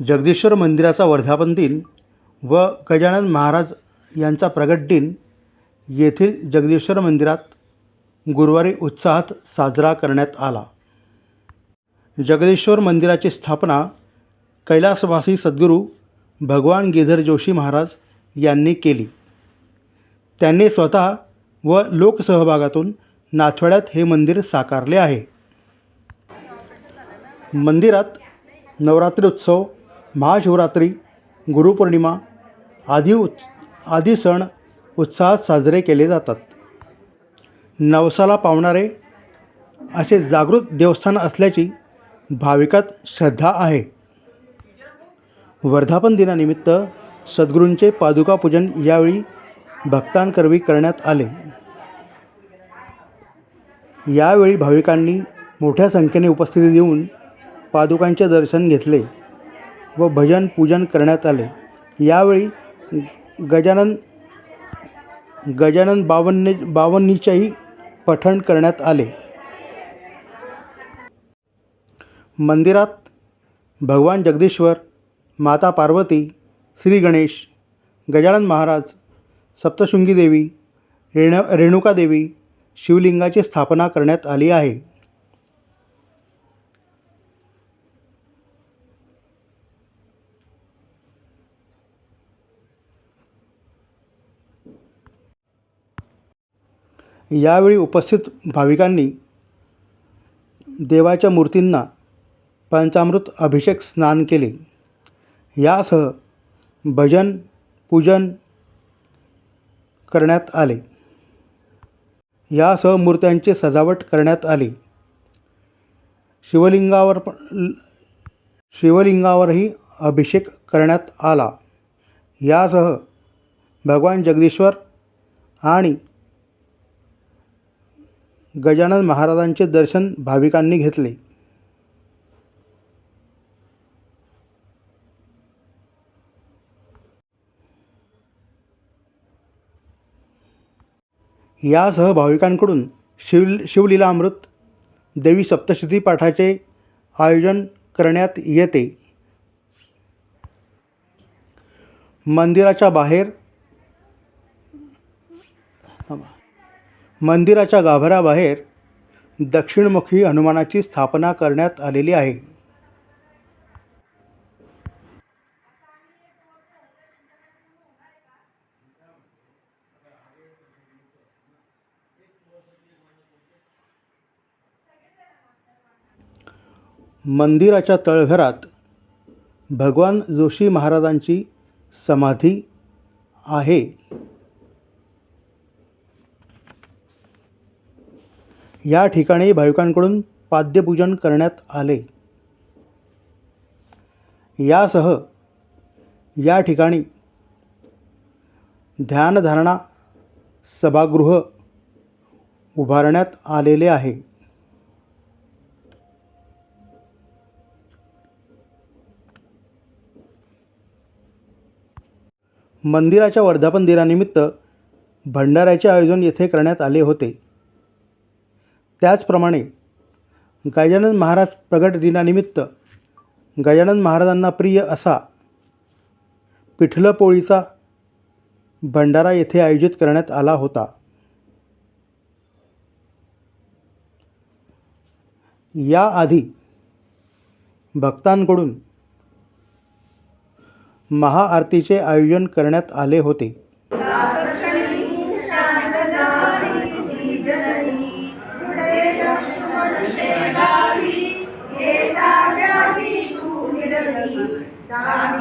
जगदीश्वर मंदिराचा वर्धापन दिन व गजानन महाराज यांचा प्रगट दिन येथील जगदीश्वर मंदिरात गुरुवारी उत्साहात साजरा करण्यात आला. जगदीश्वर मंदिराची स्थापना कैलासवासी सद्गुरू भगवान गिधर जोशी महाराज यांनी केली. त्यांनी स्वतः व लोकसहभागातून नाथवाड्यात हे मंदिर साकारले आहे. मंदिरात नवरात्री उत्सव महाशिवरात्री गुरुपौर्णिमा आदी उत्स आदी सण उत्साहात साजरे केले जातात. नवसाला पावणारे असे जागृत देवस्थान असल्याची भाविकात श्रद्धा आहे. वर्धापन दिनानिमित्त सद्गुरूंचे पादुका पूजन यावेळी भक्तांकरवी करण्यात आले. यावेळी भाविकांनी मोठ्या संख्येने उपस्थिती देऊन पादुकांचे दर्शन घेतले. व भजन पूजन करण्यात आले. यावेळी गजानन गजानन बावन्ने बावन्नीचेही पठण करण्यात आले. मंदिरात भगवान जगदीश्वर माता पार्वती श्री गणेश गजानन महाराज सप्तशृंगी देवी रेण रेणुकादेवी शिवलिंगाची स्थापना करण्यात आली आहे. यावेळी उपस्थित भाविकांनी देवाच्या मूर्तींना पंचामृत अभिषेक स्नान केले. यासह भजन पूजन करण्यात आले. यासह मूर्त्यांची सजावट करण्यात आली. शिवलिंगावर पण शिवलिंगावरही अभिषेक करण्यात आला. यासह भगवान जगदीश्वर आणि गजानन महाराजांचे दर्शन भाविकांनी घेतले. यासह भाविकांकडून शिव शिवलीलामृत देवी सप्तशती पाठाचे आयोजन करण्यात येते. मंदिराच्या बाहेर मंदिराच्या गाभाऱ्याबाहेर दक्षिणमुखी हनुमानाची स्थापना करण्यात आलेली आहे. मंदिराच्या तळघरात भगवान जोशी महाराजांची समाधी आहे. या ठिकाणी भाविकांकडून पाद्यपूजन करण्यात आले. यासह या ठिकाणी ध्यानधारणा सभागृह उभारण्यात आलेले आहे. मंदिराच्या वर्धापन दिनानिमित्त भंडाऱ्याचे आयोजन येथे करण्यात आले होते. त्याचप्रमाणे गजानन महाराज प्रगट दिनानिमित्त गजानन महाराजांना प्रिय असा पिठलं पोळीचा भंडारा येथे आयोजित करण्यात आला होता. याआधी भक्तांकडून महाआरतीचे आयोजन करण्यात आले होते.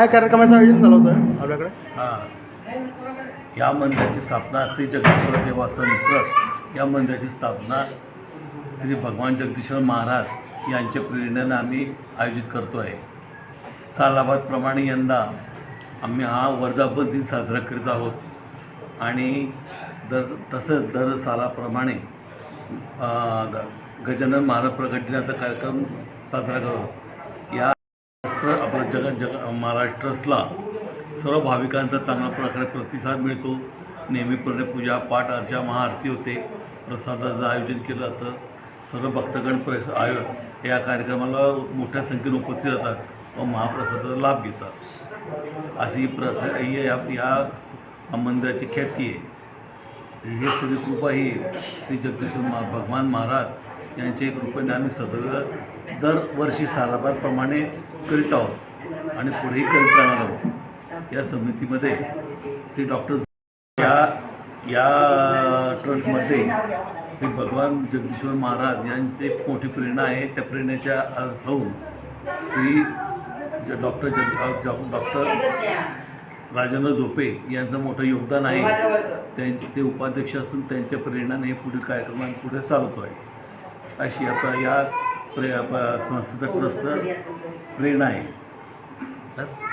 काय कार्यक्रमाचं आयोजन झालं होतं आपल्याकडे? हां. या मंदिराची स्थापना श्री जगदीश्वर देवस्थान ट्रस्ट या मंदिराची स्थापना श्री भगवान जगदीश्वर महाराज यांच्या प्रेरणेनं आम्ही आयोजित करतो आहे सालाबादप्रमाणे यंदा आम्ही हा वर्धापन दिन साजरा करीत आहोत. आणि दर तसंच दर सालाप्रमाणे ग- गजानन महाराज प्रगट दिनाचा कार्यक्रम साजरा करतो जग जग महाराष्ट्रसला सर्व भाविकांचा चांगल्या प्रकारे प्रतिसाद मिळतो. नेहमीप्रमाणे पूजा पाठ अर्चा महाआरती होते. प्रसादाचं आयोजन केलं जातं. सर्व भक्तगण प्रस आयो या कार्यक्रमाला मोठ्या संख्येने उपस्थित राहतात व महाप्रसादाचा लाभ घेतात. अशी प्र ही या या मंदिराची ख्याती आहे. हे श्री कृपा ही श्री जगदीश्वर महा भगवान महाराज यांच्या कृपेने आम्ही सदैव दरवर्षी सालाभरप्रमाणे करीत आहोत. आणि पुढेही करीत राहणार आहोत. या समितीमध्ये श्री डॉक्टर या या ट्रस्टमध्ये श्री भगवान जगदीश्वर महाराज यांचे मोठी प्रेरणा आहे. त्या प्रेरणेच्या होऊन श्री ज- डॉक्टर जग डॉक्टर राजेंद्र झोपे यांचं मोठं योगदान आहे. त्यांचे ते उपाध्यक्ष असून त्यांच्या प्रेरणाने हे पुढील कार्यक्रम पुढे चालवतो आहे अशी आपल्या या प्रे संस्थेचा ट्रस्टचं प्रेरणा आहे. ¿verdad?